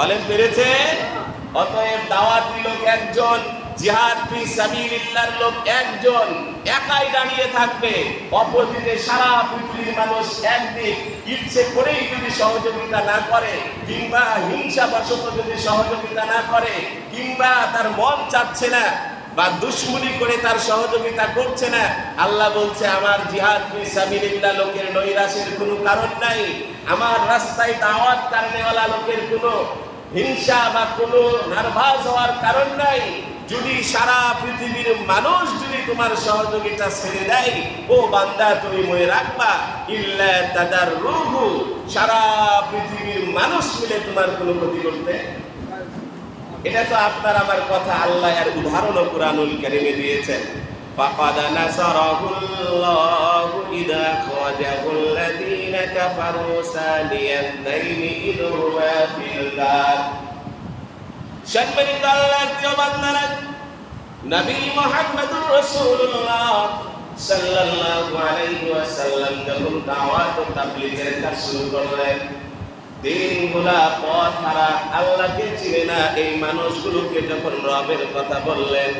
বলেন পেরেছে? অতএব দাওয়াতি লোক একজন, জিহাদ ফি সাবিলিল্লাহর লোক একজন, একাই দাঁড়িয়ে থাকবে। অপোজিটে সারা পৃথিবীর মানুষ একদিক, ইচ্ছে করেই যদি সহযোগিতা না করে, কিংবা হিংসা বশত যদি সহযোগিতা না করে, কিংবা তার মন চাচ্ছে না, বা দুশ্মনী করে তার সহযোগিতা করছে না, আল্লাহ বলছে, আমার জিহাদ সাবিলিল্লাহ লোকের নৈরাশের কোনো কারণ নাই। আমার রাস্তায় দাওয়াত কারণেওয়ালা লোকের কোনো হিংসা বা কোনো নার্ভাস হওয়ার কারণ নাই যদি সারা পৃথিবীর মানুষ যদি তোমার সহযোগিতা ছেড়ে দেয় ও বান্দা তুমি মনে রাখবা ইল্লা তাদার রুহু সারা পৃথিবীর মানুষ মিলে তোমার কোনো ক্ষতি করতে এটা তো আপনার আমার কথা আল্লাহ এর উদাহরণ কোরআনুল কারিমে দিয়েছেন فقد نصره الله إذا أخرجه الذين كفروا ثاني اثنين إذ هما في الغار সম্মানিত আল্লাহ প্রিয় বান্দারা নবী মুহাম্মদুর রাসূলুল্লাহ সাল্লাল্লাহু আলাইহি ওয়াসাল্লাম যখন দাওয়াত ও তাবলীগের কাজ শুরু করলেন দিনগুলা পথ হারা আল্লাহকে চিনে না এই মানুষগুলোকে যখন রবের কথা বললেন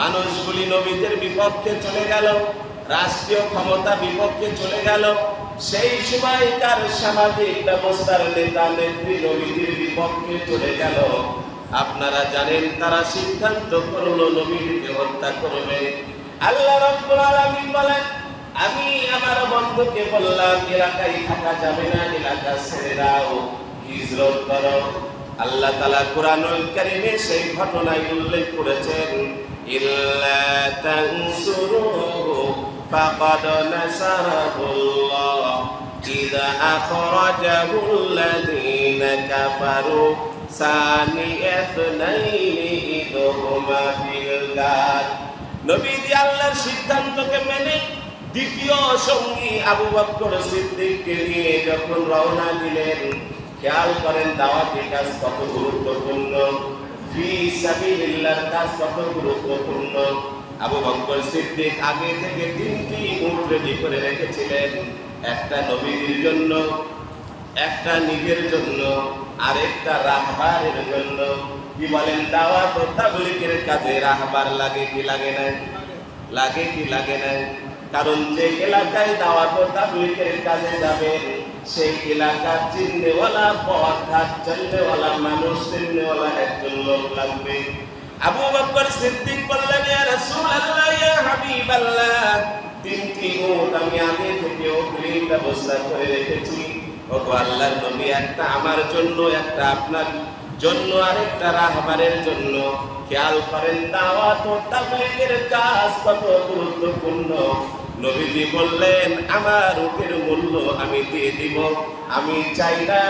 মানুষগুলি নবীদের বিপক্ষে চলে গেল রাষ্ট্রীয় ক্ষমতা বিপক্ষে চলে গেল সেই সময় সময়কার সামাজিক ব্যবস্থার নেতা নেত্রী নবীদের বিপক্ষে চলে গেল। আপনারা জানেন তারা সিদ্ধান্ত করল নবীকে হত্যা করবে। আল্লাহ রব্বুল আলামিন বলেন, আমি আমার বন্ধুকে বললাম, এলাকায় থাকা যাবে না, এলাকা ছেড়ে দাও, হিজরত করো। আল্লাহ তালা কোরআনুল কারিমে সেই ঘটনায় উল্লেখ করেছেন, ইল্লা তানসুরুহু ফাকাদ নাসারাহুল্লাহ إذا أخرجه الذين كفروا ثاني اثنين إذ هما في الغار নবীজি আল্লাহর সিদ্ধান্তকে মেনে দ্বিতীয় সঙ্গী আবু বকর সিদ্দিককে নিয়ে যখন রওনা দিলেন খেয়াল করেন দাওয়াতি কাজ কত গুরুত্বপূর্ণ ফি সাবিলিল্লাহর কাজ কত গুরুত্বপূর্ণ আবু বকর সিদ্দিক আগে থেকে তিনটি উট রেডি করে রেখেছিলেন একটা নবীর জন্য, একটা নিজের জন্য, আরেকটা রাহবারের জন্য। কি বলেন ও তাবলীগের কাজে রাহবার লাগে কি লাগে না লাগে কি লাগে না কারণ যে এলাকায় ও তাবলীগের কাজে যাবে, সেই এলাকার চিননেওয়ালা পথ ঘাট মানুষ চিননেওয়ালা একজন লোক লাগবে। আবু বকর সিদ্দিক বললেন, ইয়া রাসূলুল্লাহ, ইয়া হাবিবাল্লাহ। তিনটি উট আমি আগে থেকে অগ্রিম ব্যবস্থা করে রেখেছি। ওগো আল্লাহর নবী, একটা আমার জন্য, একটা আপনার জন্য, আরেকটা রাহবারের জন্য। খেয়াল করেন, দাওয়াত ও তাবলীগের কাজ কত গুরুত্বপূর্ণ। নবীজি বললেন, আমার উটের মূল্য আমি দিয়ে দিব, আমি চাই না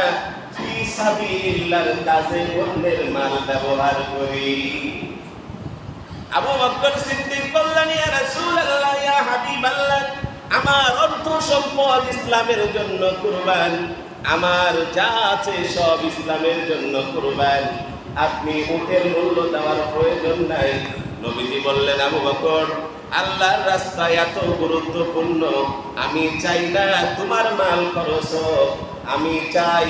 অন্যের মাল ব্যবহার করি। আমার অর্থ সম্পদ ইসলামের জন্য কুরবান। আমার যা আছে সব ইসলামের জন্য কুরবান। আপনি উটের মূল্য দেওয়ার প্রয়োজন নাই। নবীজি বললেন, আবু বকর আল্লাহর রাস্তায় এত গুরুত্বপূর্ণ। আমি চাই না তোমার মাল খরচ আমি চাই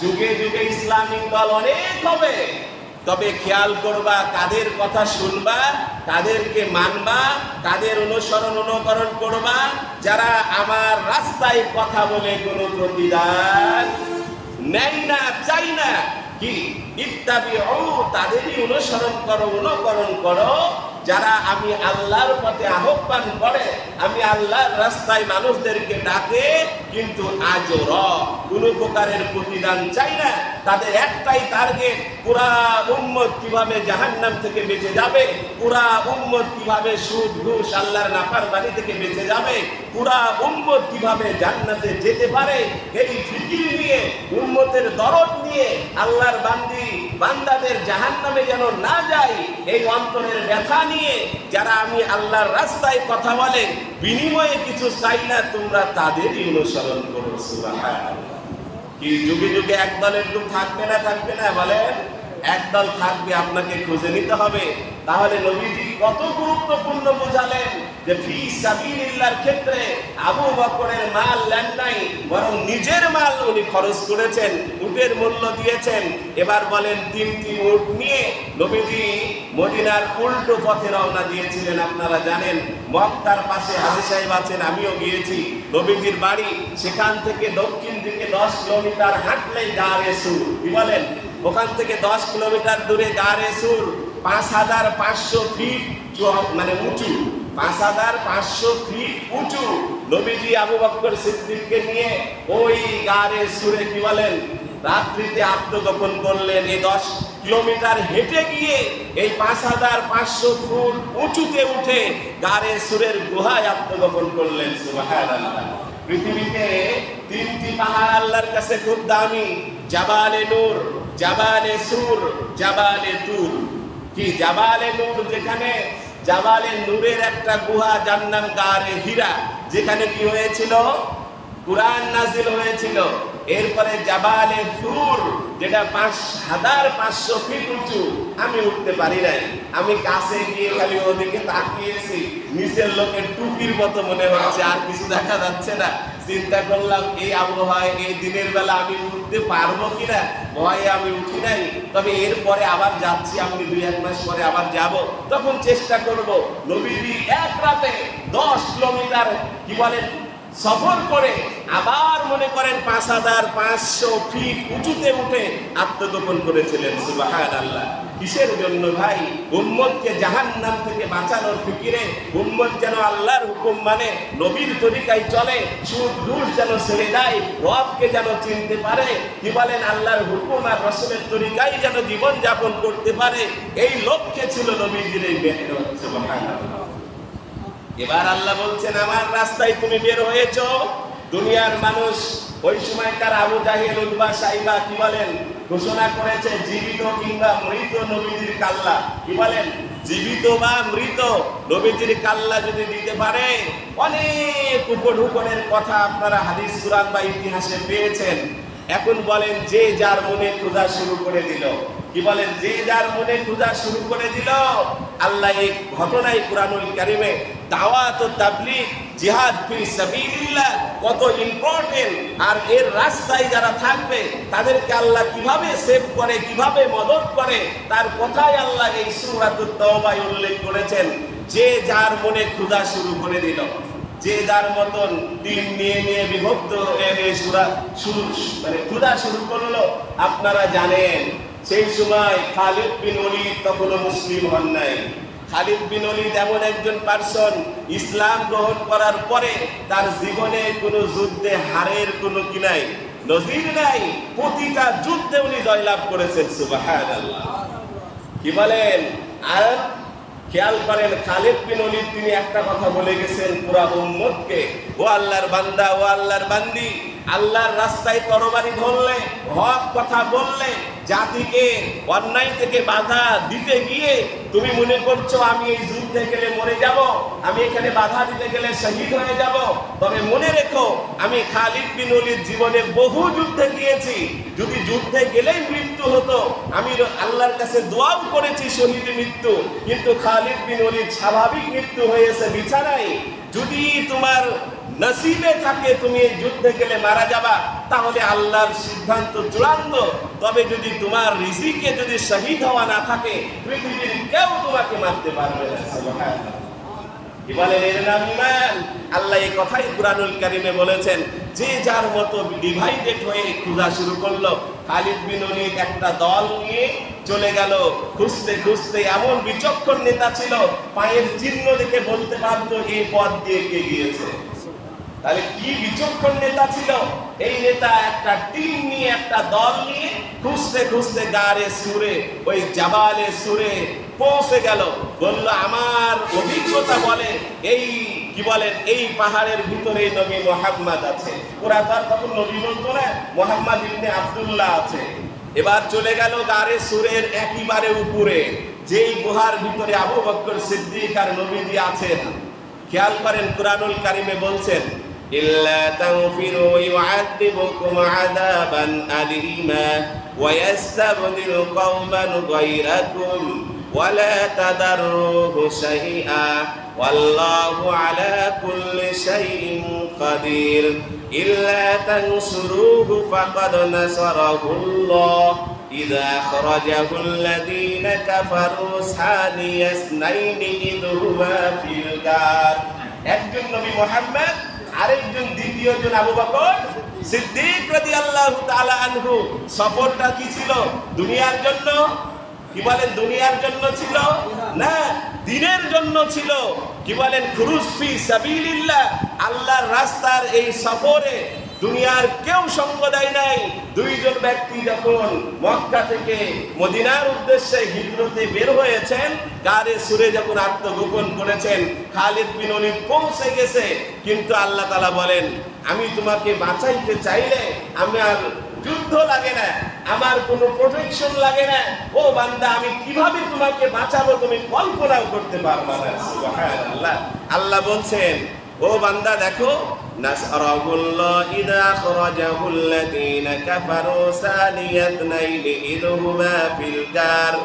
যুগে যুগে ইসলামিক দল অনেক হবে। তবে খেয়াল করবা, কাদের কথা শুনবা তাদেরকে মানবা তাদের অনুসরণ, অনুকরণ করবা, যারা আমার রাস্তায় কথা বলে কোনো প্রতিদান নেই না চাই না। কি? ইত্যাদি তাদেরই অনুসরণ করো, অনুকরণ করো। যারা আমি আল্লাহর পথে আহ্বান করে, আমি আল্লাহর রাস্তায় মানুষদেরকে ডাকে, কিন্তু আজও র কোনো প্রকারের প্রতিদান চাই না। তাদের একটাই টার্গেট পুরা উম্মত কীভাবে জাহান্নাম থেকে বেঁচে যাবে, পুরা উম্মত কীভাবে সুদ, ঘুষ, আল্লাহর নাফার বাড়ি থেকে বেঁচে যাবে, পুরা উম্মত কীভাবে জান্নাতে যেতে পারে, এই ফিকির নিয়ে, উম্মতের দরদ নিয়ে, আল্লাহর বান্দি বান্দাদের জাহান নামে যেন না যায়, এই অন্তরের ব্যথা নিয়ে যারা আমি আল্লাহর রাস্তায় কথা বলে, বিনিময়ে কিছু চাই না, তোমরা তাদেরই অনুসরণ করো কি যুগে যুগে এক দলের লোক থাকবে না থাকবে না, বলেন? একদল থাকবে আপনাকে খুঁজে নিতে হবে। তাহলে নবীজি কত গুরুত্বপূর্ণ বোঝালেন যে ফি সাবিলিল্লাহর ক্ষেত্রে আবু বকরের মাল নেন নাই, বরং নিজের মাল উনি খরচ করেছেন, উটের মূল্য দিয়েছেন। এবার বলেন, তিনটি উট নিয়ে নবীজি মদিনার উল্টো পথে রওনা দিয়েছিলেন, আপনারা জানেন। মক্কার পাশে হাজি সাহেব আছেন, আমিও গিয়েছি। নবীজির বাড়ি সেখান থেকে দক্ষিণ দিকে দশ কিলোমিটার হাঁটলেই সুর। কি বলেন? ওখান থেকে দশ কিলোমিটার দূরে গাড়ে সুর, পাঁচ হাজার পাঁচশো ফিট মানে উঁচু, পাঁচ হাজার পাঁচশো ফিট উঁচু। নবীজি আবু বক্কর সিদ্দিককে নিয়ে ওই গাড়ে সুরে কি বলেন, রাত্রিতে আত্মগোপন করলেন। এই দশ কিলোমিটার হেঁটে গিয়ে এই পাঁচ হাজার পাঁচশো ফুট উঁচুতে উঠে গাড়ে সুরের গুহায় আত্মগোপন করলেন। পৃথিবীতে তিনটি পাহাড় আল্লাহর কাছে খুব দামি, জাবালে নূর। জাবালে সুর, জাবালে তুর কি জাবালে নূর যেখানে? জাবালে নূরের একটা গুহা যার নাম গারে হীরা। যেখানে কি হয়েছিল? কুরআন নাজিল হয়েছিল। এরপরে জাবালে সুর যেটা পাঁচ হাজার পাঁচশো ফিট উঁচু। আমি উঠতে পারি নাই। আমি কাছে গিয়ে খালি ওদিকে তাকিয়েছি। নিচের লোকের টুপির মতো মনে হচ্ছে, আর কিছু দেখা যাচ্ছে না। চিন্তা করলাম, এই আবহাওয়ায়, এই দিনের বেলা আমি উঠতে পারব কিনা? ভয়ে আমি উঠি নাই। তবে এরপরে আবার যাচ্ছি আমি দুই এক মাস পরে আবার যাব। তখন চেষ্টা করব নবীজি এক রাতে দশ কিলোমিটার, কি বলেন, সফর করে আবার মনে করেন পাঁচ হাজার পাঁচশো ফিট উঁচুতে উঠে আত্মগোপন করেছিলেন সুবাহান আল্লাহ কিসের জন্য ভাই? উম্মতকে জাহান নাম থেকে বাঁচানোর ফিকিরে উম্মত যেন আল্লাহর হুকুম মানে নবীর তরিকায় চলে, সুদ, ঘুষ যেন ছেড়ে দেয়, রবকে যেন চিনতে পারে, কি বলেন, আল্লাহর হুকুম আর রসুলের তরিকায় যেন জীবন যাপন করতে পারে, এই লক্ষ্যে ছিল নবীজির এই মেহনত, সুবহানাল্লাহ। এবার আল্লাহ বলছেন, আমার রাস্তায় তুমি বের হয়েছ, দুনিয়ার মানুষ ওই সময়কার আবু জাহিল উদ্বা সাইবা কি বলেন? ঘোষণা করেছে, জীবিত কিংবা মৃত নবীজির কাল্লা। কি বলেন? জীবিত বা মৃত নবীজির কাল্লা যদি দিতে পারে, অনেক উপঢুকনের কথা আপনারা হাদিস, কুরআন বা ইতিহাসে পেয়েছেন। এখন বলেন, যে যার মনে খোঁজা শুরু করে দিল। কি বলেন? যে যার মনে খোঁজা শুরু করে দিল, আল্লাহ এই ঘটনায় কোরআনুল কারিমে দাওয়াত ও তাবলিগ, জিহাদ ফি সাবিলিল্লাহ, কত ইম্পর্টেন্ট আর এর রাস্তায় যারা থাকবে, তাদেরকে আল্লাহ কীভাবে সেভ করে, কীভাবে মদত করে, তার কথাই আল্লাহ এই সূরাতুত তাওবায় উল্লেখ করেছেন। যে যার মনে ক্ষুধা শুরু করে দিল, যে যার মতন দিন নিয়ে নিয়ে বিভক্ত মানে ক্ষুধা শুরু করল, আপনারা জানেন সেই সময় খালিদ বিন ওলিদ তখনও মুসলিম হন নাই। খালিদ বিন ওলিদ এমন একজন পার্সন ইসলাম গ্রহণ করার পরে তার জীবনে কোনো যুদ্ধে হারের কোনো কি নাই, নজির নাই, প্রতিটা যুদ্ধে উনি জয়লাভ করেছেন, সুবহানাল্লাহ। কি বলেন? আর খেয়াল করেন, খালিদ বিন ওলিদ তিনি একটা কথা বলে গেছেন পুরা উম্মতকে, ও আল্লাহর বান্দা, ও আল্লাহর বান্দি আল্লাহর রাস্তায় তরবারি ধরলে, হক কথা বললে, জাতিকে অন্যায় থেকে বাধা দিতে গিয়ে তুমি মনে করছ, আমি এই যুদ্ধে গেলে মরে যাব, আমি এখানে বাধা দিতে গেলে শহীদ হয়ে যাব। তবে মনে রেখো, আমি খালিদ বিন ওলিদ জীবনে বহু যুদ্ধে গিয়েছি। যদি যুদ্ধে গেলেই মৃত্যু হতো, আমি আল্লাহর কাছে দোয়াও করেছি শহীদ মৃত্যু, কিন্তু খালিদ বিন ওলিদ স্বাভাবিক মৃত্যু হয়েছে বিছানায়। যদি তোমার নসিবে থাকে, তুমি এই যুদ্ধে গেলে মারা যাবা। তাহলে আল্লাহর সিদ্ধান্ত চূড়ান্ত। তবে যদি তোমার রিজিকে যদি শহীদ হওয়া না থাকে, পৃথিবীর কেউ তোমাকে মারতে পারবে না আল্লাহ এই কথাই কারিমে বলেছেন, যে যার মতো ডিভাইডেড হয়ে খোঁজা শুরু করল, খালিদ বিন একটা দল নিয়ে চলে গেল। খুঁজতে খুঁজতে এমন বিচক্ষণ নেতা ছিল, পায়ের চিহ্ন দেখে বলতে পারতো এই পথ দিয়ে কে গিয়েছে? তাহলে কি বিচক্ষণ নেতা ছিল? এই নেতা একটা টিম নিয়ে, একটা দল নিয়ে খুঁজতে খুঁজতে গাড়ে সুরে, ওই জাবালে সুরে পৌঁছে গেল। বলল, আমার অভিজ্ঞতা বলে এই, কি বলেন, এই পাহাড়ের ভিতরে নবী মোহাম্মদ আছে। ওরা তো আর তখন নবী বলতো না, মোহাম্মদ ইবনে আব্দুল্লাহ আছে। এবার চলে গেল গারে সুরের একেবারে উপরে। যেই গুহার ভিতরে আবু বক্কর সিদ্দিক আর নবীজি আছেন। খেয়াল করেন, কুরআনুল কারিমে বলছেন إلا تغفروا يعذبكم عذابا أليما ويستبدل قوما غيركم ولا تضروه شيئا والله على كل شيء قدير إلا تنصروه فقد نصره الله إذا أخرجه الذين كفروا ثاني اثنين إذ هما في الغار একজন নবী মোহাম্মদ আরেকজন দ্বিতীয় জন আবু বকর সিদ্দিক রাদি আল্লাহ তালা আনহু। সফরটা কি ছিল? দুনিয়ার জন্য? কি বলেন, দুনিয়ার জন্য ছিল? না, দিনের জন্য ছিল। কি বলেন, খুরুজ ফি সাবিলিল্লাহ, আল্লাহর রাস্তার এই সফরে দুনিয়ার কেউ সঙ্গ দেয় নাই। দুইজন ব্যক্তি যখন মক্কা থেকে মদিনার উদ্দেশ্যে হিজরতে বের হয়েছেন, গারে সুরে যখন আত্মগোপন করেছেন, খালিদ বিন ওলিদ পৌঁছে গেছে। কিন্তু আল্লাহ তালা বলেন, আমি তোমাকে বাঁচাইতে চাইলে আমার যুদ্ধ লাগে না, আমার কোনো প্রোটেকশন লাগে না। ও বান্দা, আমি কীভাবে তোমাকে বাঁচাবো? তুমি কল্পনাও করতে পারবা না। সুবহানাল্লাহ। আল্লাহ বলছেন, ও বান্দা, দেখো নাসরাহুল্লাহ ইদা আখরাজাহুল লাযীনা কাফারু সানিয়াতনাইন ইদ হুমা ফিল গার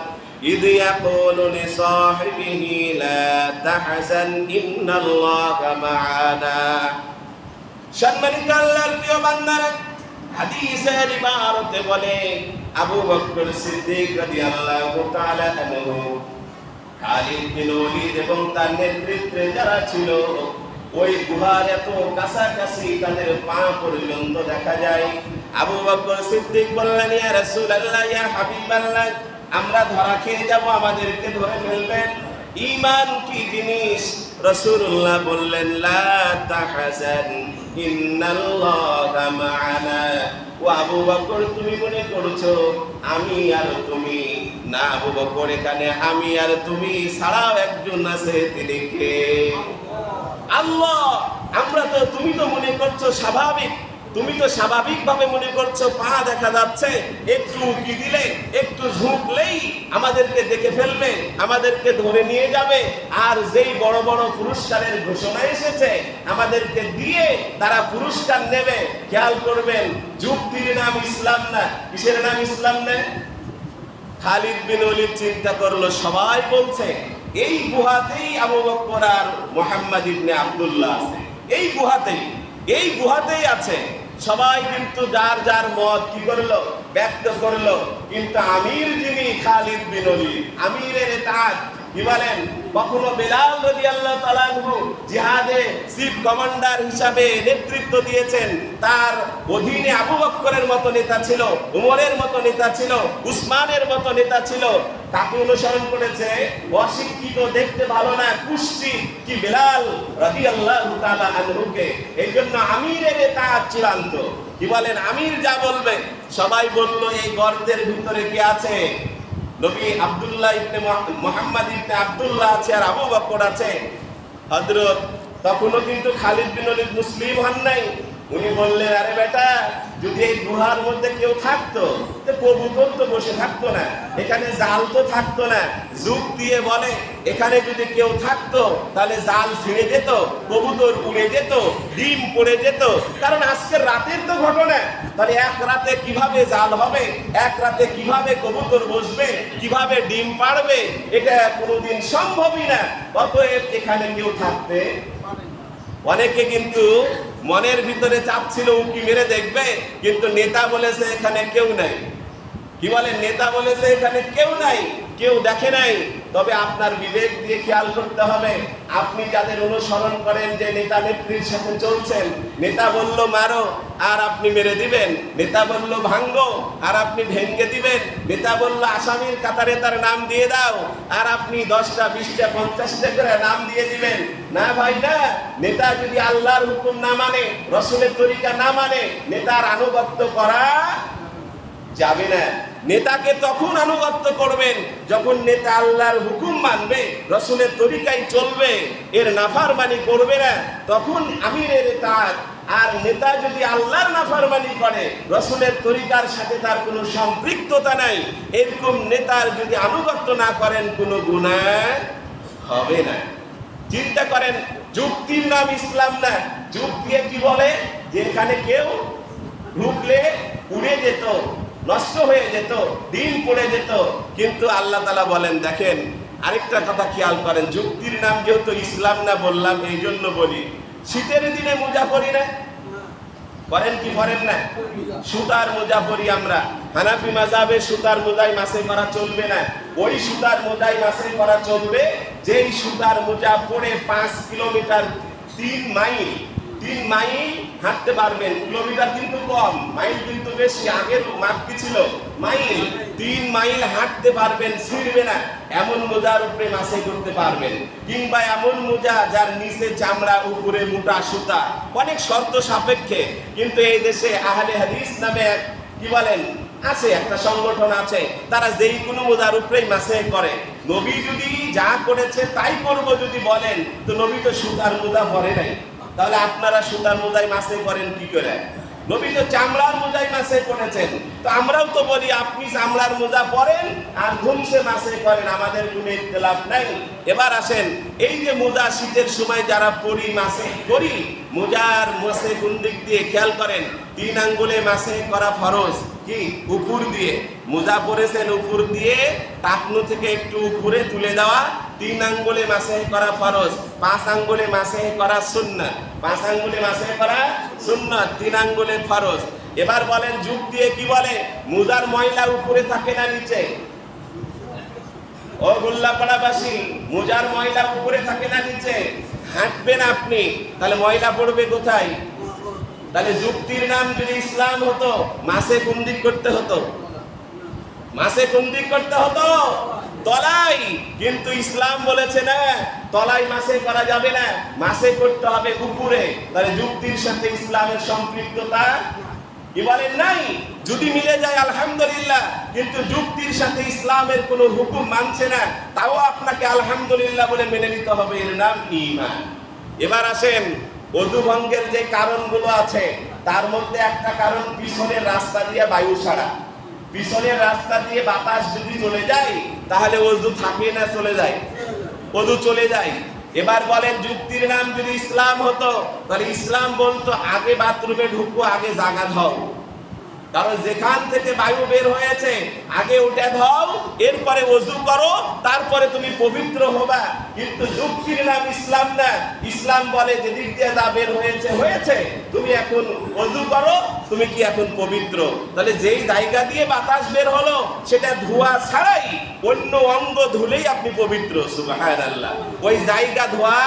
إذ يقول لصاحبه لا تحزن إن الله معنا সম্মানিত আল্লাহর প্রিয় বান্দারা হাদিসের ইবারতে বলে আবু বকর সিদ্দিক রাদিয়াল্লাহু তাআলা আনহু খালিদ বিন ওলীদ এবং তার নেতৃত্বে যারা ছিল ওই গুহার এত কাছাকাছি তাদের পা পর্যন্ত দেখা যায়। আবু বকর সিদ্দিক বললেন, ইয়া রাসূলুল্লাহ, ইয়া হাবিবাল্লাহ, আমরা ধরা খেয়ে যাব, আমাদেরকে ধরে ফেলবেন। ঈমান কি জিনিস? রাসূলুল্লাহ বললেন, লা তাহজান, ইন্নাল্লাহা মা'ানা। ও আবু বকর, তুমি মনে করছ, আমি আর তুমি? না আবু বকর, এখানে আমি আর তুমি ছাড়াও একজন আছে, তিনি কে? আল্লাহ, আমরা তো, তুমি তো মনে করছ স্বাভাবিক, তুমি তো স্বাভাবিক ভাবে মনে করছ পা দেখা যাচ্ছে, একটু উকি দিলে, একটু ঝুঁকলেই আমাদেরকে দেখে ফেলবে, আমাদেরকে ধরে নিয়ে যাবে, আর যেই বড় বড় পুরস্কারের ঘোষণা এসেছে, আমাদেরকে দিয়ে তারা পুরস্কার নেবে। খেয়াল করবেন, যুক্তির নাম ইসলাম না, কিসের নাম ইসলাম না? খালিদ বিন ওলিদ চিন্তা করল, সবাই বলছে এই গুহাতেই আবু বকর আর মোহাম্মদ ইবনে আব্দুল্লাহ আছে। এই গুহাতেই এই গুহাতেই আছে। সবাই কিন্তু যার যার মত কি করল? ব্যক্ত করল। কিন্তু আমির যিনি খালিদ বিন ওলিদ, আমিরের তাজ কি বলেন? কখনো বেলাল রাদিয়াল্লাহু তাআলা আনহু জিহাদে চিফ কমান্ডার হিসাবে নেতৃত্ব দিয়েছেন। তার অধীনে আবু বকরের মতো নেতা ছিল, উমরের মতো নেতা ছিল, উসমানের মতো নেতা ছিল। তাকে অনুসরণ করেছে, অশিক্ষিত, দেখতে ভালো না কুষ্টি কি বেলাল রাদিয়াল্লাহু তাআলা আনহুকে? এই জন্য আমিরের তাজ চূড়ান্ত। কি বলেন? আমির যা বলবে, সবাই বলল, এই গর্তের ভিতরে কি আছে? নবী আব্দুল্লাহ ইবনে মোহাম্মদ ইবনে আব্দুল্লাহ আছে আর আবু বকর আছে। হযরত তখনও কিন্তু খালিদ বিন মুসলিম হন নাই। উনি বললেন, আরে বেটা, যদি এই গুহার মধ্যে কেউ থাকতো, তো কবুতর তো বসে থাকতো না। এখানে জাল তো থাকতো না। যুগ দিয়ে বলে, এখানে যদি কেউ থাকতো, তাহলে জাল ছিঁড়ে যেত, কবুতর উড়ে যেত, ডিম পড়ে যেত। কারণ আজকের রাতের তো ঘটনা। তাহলে এক রাতে কীভাবে জাল হবে? এক রাতে কীভাবে কবুতর বসবে? কীভাবে ডিম পাড়বে? এটা কোনোদিন সম্ভবই না। অতএব এখানে কেউ থাকতে অনেকে কিন্তু মনের ভিতরে চাপ ছিল, উকি মেরে দেখবে, কিন্তু নেতা বলেছে এখানে কেউ নাই। কি বলে? নেতা বলেছে এখানে কেউ নাই। কেউ দেখে নাই, তবে আপনার বিবেক দিয়ে খেয়াল করতে হবে। আপনি যাদের অনুসরণ করেন যে নেতা নেত্রীর সাথে চলছেন, নেতা বলল, মারো। আর আপনি মেরে দিবেন। নেতা বলল, ভাঙ্গো। আর আপনি ভেঙ্গে দিবেন। নেতা বলল, আসামির কাতারে তার নাম দিয়ে দাও। আর আপনি দশটা, বিশটা, পঞ্চাশটা করে নাম দিয়ে দিবেন। না ভাই, না। নেতা যদি আল্লাহর হুকুম না মানে রসুলের তরিকা না মানে নেতার আনুগত্য করা যাবে না। নেতাকে তখন আনুগত্য করবেন, যখন নেতা আল্লাহর হুকুম মানবে, রসুলের তরিকায় চলবে, এর নাফারমানি করবে না, তখন আমিরের তার আর নেতা যদি আল্লাহর নাফরমানি করে, রসুলের তরিকার সাথে তার কোনো সম্পৃক্ততা নাই, এরকম নেতার যদি আনুগত্য না করেন, কোনো গুনাহ হবে না। চিন্তা করেন, যুক্তির নাম ইসলাম না। যুগ দিয়ে কি বলে? যে এখানে কেউ ঢুকলে উড়ে যেত। নষ্ট হয়ে যেত, দিন পড়ে যেত। কিন্তু আল্লাহ তালা বলেন, দেখেন, আরেকটা কথা খেয়াল করেন, যুক্তির নাম যেহেতু ইসলাম না বললাম এই জন্য বলি, শীতের দিনে মোজা পরি না? করেন কি করেন না? সুতার মোজা পরি আমরা। হানাফি মাজাবে সুতার মোজাই মাসে করা চলবে না। ওই সুতার মোজাই মাসে করা চলবে, যেই সুতার মোজা পরে পাঁচ কিলোমিটার তিন মাইল তিন মাইল হাঁটতে পারবেন, কিলোমিটার কিন্তু কম, মাইল কিন্তু বেশি, আগের ছিল? মাইল। তিন মাইল হাঁটতে পারবেন, ছিঁড়বে না, এমন মোজার উপরে করতে পারবেন। কিংবা এমন মোজা যার নিচে চামড়া, উপরে মোটা সুতা। অনেক শর্ত সাপেক্ষে, কিন্তু এই দেশে আহলে হাদিস নামে কি বলেন, আছে, একটা সংগঠন আছে, তারা যেই কোনো মোজার উপরেই মাসে করে। নবী যদি যা করেছে তাই করব যদি বলেন, তো নবী তো সুতার মোজা পরে নাই। তাহলে আপনারা সুতার মোজাই মাসে করেন কি করে? নবী তো চামড়ার মোজাই মাসে করেছেন। তো আমরাও তো বলি, আপনি চামড়ার মোজা পরেন আর ঘুমসে মাসে করেন, আমাদের কোনো ইতলাফ নাই। এবার আসেন, এই যে মোজা শীতের সময় যারা পরি মাসে করি মোজার মাসে কোন দিক দিয়ে খেয়াল করেন? তিন আঙ্গুলে মাসে করা ফরজ। কি? উপর দিয়ে। মোজা পরেছেন উপর দিয়ে, টাকনু থেকে একটু উপরে তুলে দেওয়া তিন আঙ্গুলে মাসে করা ফরজ, পাঁচ আঙ্গুলে মাসে করা সুন্নাত। পাঁচ আঙ্গুলে মাসে করা সুন্নাত, তিন আঙ্গুলে ফরজ। এবার বলেন, যুগ দিয়ে কি বলে? মুজার ময়লা উপরে থাকে না নিচে? ও গোল্লাপাড়াবাসী, মুজার ময়লা উপরে থাকে না নিচে? হাঁটবেন আপনি, তাহলে ময়লা পড়বে কোথায়? তাহলে যুক্তির নাম যদি ইসলাম হতো, মাসে কোন দিক করতে হতো? মাসে কোন দিক করতে হতো? তলাই। কিন্তু ইসলাম বলেছে না, তলাই মাসে করা যাবে না, মাসে করতে হবে উপরে তাহলে যুক্তির সাথে ইসলামের সম্পৃক্ততা কি নাই? যদি মিলে যায়, আলহামদুলিল্লাহ। কিন্তু যুক্তির সাথে ইসলামের কোনো হুকুম মানছে না, তাও আপনাকে আলহামদুলিল্লাহ বলে মেনে নিতে হবে। এর নাম ঈমান। এবার আসেন, অজু ভঙ্গের যে কারণগুলো আছে, তার মধ্যে একটা কারণ, পিছনের রাস্তা দিয়ে বায়ু ছাড়া। পিছনের রাস্তা দিয়ে বাতাস যদি চলে যায় তাহলে অজু থাকে না চলে যায়? অজু চলে যায়। এবার বলেন, যুক্তির নাম যদি ইসলাম হতো, তাহলে ইসলাম বলতো, আগে বাথরুমে ঢুকবো আগে জাগা দাও কারণ যেখান থেকে বায়ু বের হয়েছে, আগে উঠে দাও এরপরে অজু করো, তারপরে তুমি পবিত্র হবা। কিন্তু যুক্তির নাম ইসলাম না। ইসলাম বলে যে দিক দিয়ে যা বের হয়েছে হয়েছে। তুমি এখন অজু করো, তুমি কি এখন পবিত্র? তাহলে যেই জায়গা দিয়ে বাতাস বের হলো, সেটা ধোয়া ছাড়াই অন্য অঙ্গ ধুলেই আপনি পবিত্র, সুবহানাল্লাহ। ওই জায়গা ধোয়া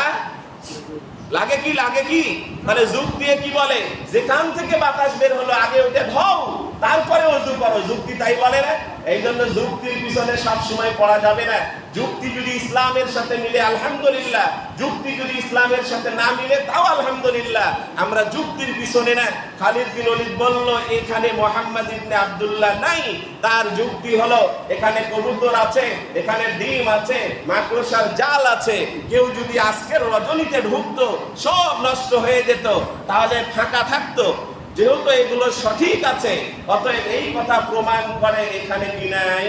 লাগে কি লাগে কি? মানে যুগ দিয়ে কি বলে, যেখান থেকে বাতাস বের হলো, আগে ওটা ধও তারপরে অজু করো, যুক্তি তাই বলে না? এই জন্য যুক্তির পিছনে সব সময় পড়া যাবে না। যুক্তি যদি ইসলামের সাথে মিলে, আলহামদুলিল্লাহ। যুক্তি যদি ইসলামের সাথে না মিলে, তাও আলহামদুলিল্লাহ। আমরা যুক্তির পিছনে না। খালিদ বিন ওলিদ বলল, এখানে মোহাম্মদ ইবনে আব্দুল্লাহ নাই। তার যুক্তি হলো, এখানে কবুতর আছে, এখানে ডিম আছে, মাকড়সার জাল আছে। কেউ যদি আজকের রজনীতে ঢুকতো, সব নষ্ট হয়ে যেত। তাহলে ফাঁকা থাকতো। যেহেতু এগুলো সঠিক আছে, অতএব এই কথা প্রমাণ করে এখানে কি নাই?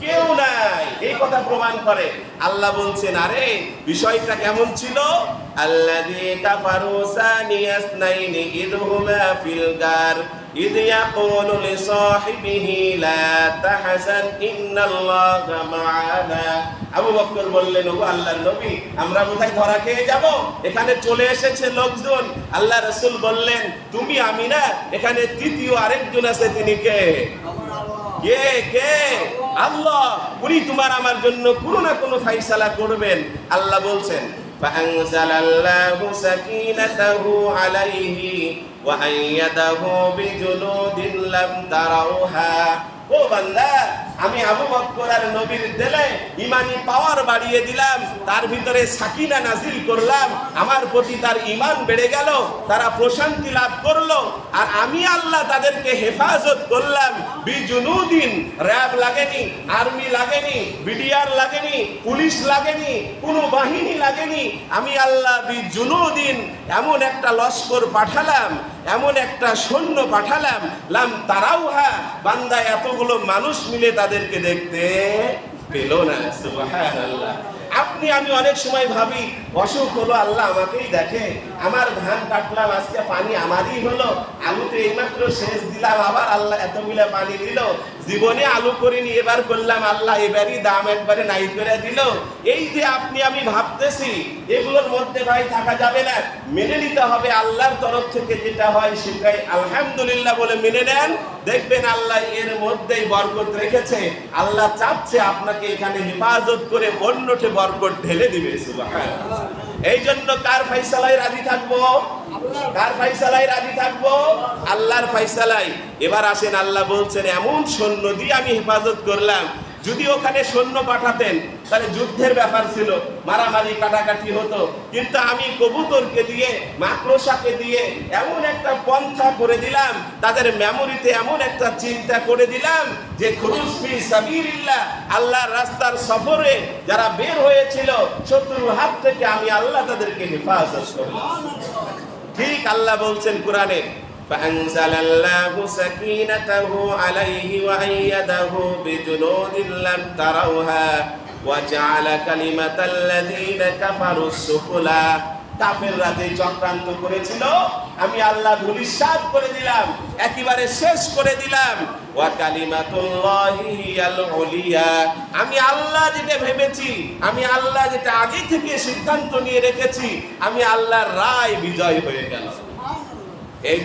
কেউ নাই। এই কথা প্রমাণ করে। আল্লাহ বলছেন, আরে, বিষয়টা কেমন ছিল? আল্লাহ দিয়ে কাফারু সানিয়াসনাইনি ইদহুমা ফিল গার। إذ يقول لصاحبه لا تحزن إن الله معنا আবু বকর বললেন ও আল্লাহর নবী আমরা কোথায় ধরা খেয়ে যাব এখানে চলে এসেছে লোকজন আল্লাহ রাসূল বললেন তুমি আমি না এখানে তৃতীয় আরেকজন আছে তিনি কে কে কে আল্লাহ উনি তোমার আমার জন্য কোনো না কোনো ফাইসালা করবেন আল্লাহ বলছেন فأنزل الله سكينته عليه وأيده بجنود لم تروها ও বান্দা, আমি আবু বক্কর নবীর দিলে ইমানি পাওয়ার বাড়িয়ে দিলাম, তার ভিতরে সাকিনা নাজিল করলাম, আমার প্রতি তার ইমান বেড়ে গেল, তারা প্রশান্তি লাভ করল, আর আমি আল্লাহ তাদেরকে হেফাজত করলাম। বিজুনুদিন, র্যাব লাগেনি, আর্মি লাগেনি, বিডিআর লাগেনি, পুলিশ লাগেনি, কোনো বাহিনী লাগেনি। আমি আল্লাহ বিজুনুদিন এমন একটা লস্কর পাঠালাম এমন একটা সৈন্য পাঠালাম, লাম তারাও হ্যাঁ বান্দা এতগুলো মানুষ মিলে তাদেরকে দেখতে পেল না আপনি, আমি অনেক সময় ভাবি, অসুখ হলো, আল্লাহ আমাকেই দেখে, আমার ধান কাটলাম, আজকে পানি আমারই হলো আলুতে এইমাত্র শেষ দিলাম, আবার আল্লাহ এত মিলে পানি দিল জীবনে আলু করিনি এবার করলাম আল্লাহ, এবারই দাম একবারে নাই করে দিল। এই যে আপনি, আমি ভাবতেছি, এগুলোর মধ্যে ভাই থাকা যাবে না। মেনে নিতে হবে আল্লাহর তরফ থেকে যেটা হয় সেটাই। আলহামদুলিল্লাহ বলে মেনে নেন। দেখবেন আল্লাহ এর মধ্যেই বরকত রেখেছে। আল্লাহ চাচ্ছে আপনাকে এখানে হেফাজত করে অন্যঠে বরকত ঢেলে দিবে, সুবহানাল্লাহ। এই জন্য কার ফাইসালাই রাজি থাকব? কার ফাইসালাই রাজি থাকব? আল্লাহর ফাইসালাই এবার আসেন আল্লাহ বলছেন এমন সৈন্য দিয়ে আমি হেফাজত করলাম যদি ওখানে সৈন্য পাঠাতেন, তাহলে যুদ্ধের ব্যাপার ছিল, মারামারি, কাটাকাটি হতো। কিন্তু আমি কবুতরকে দিয়ে, মাকড়সাকে দিয়ে এমন একটা পন্থা করে দিলাম, তাদের মেমোরিতে এমন একটা চিন্তা করে দিলাম যে, খুরুজ ফি সাবিলিল্লাহ, আল্লাহর রাস্তার সফরে যারা বের হয়েছিল, শত্রুর হাত থেকে আমি আল্লাহ তাদেরকে হেফাজত করলাম ঠিক আল্লাহ বলছেন কোরআনে فأنزل الله سكينته عليه وأيده بجنود لم تروها وجعل كلمة الذين كفروا السفلى কাফেররা যে চক্রান্ত করেছিল আমি আল্লাহ ধুলিসাৎ করে দিলাম একেবারে শেষ করে দিলাম ওয়া কালিমাতুল্লাহি হিয়াল উলিয়া আমি আল্লাহ যেটা ভেবেছি আমি আল্লাহ যেটা আগে থেকে সিদ্ধান্ত নিয়ে রেখেছি আমি আল্লাহর রায় বিজয় হয়ে গেল এই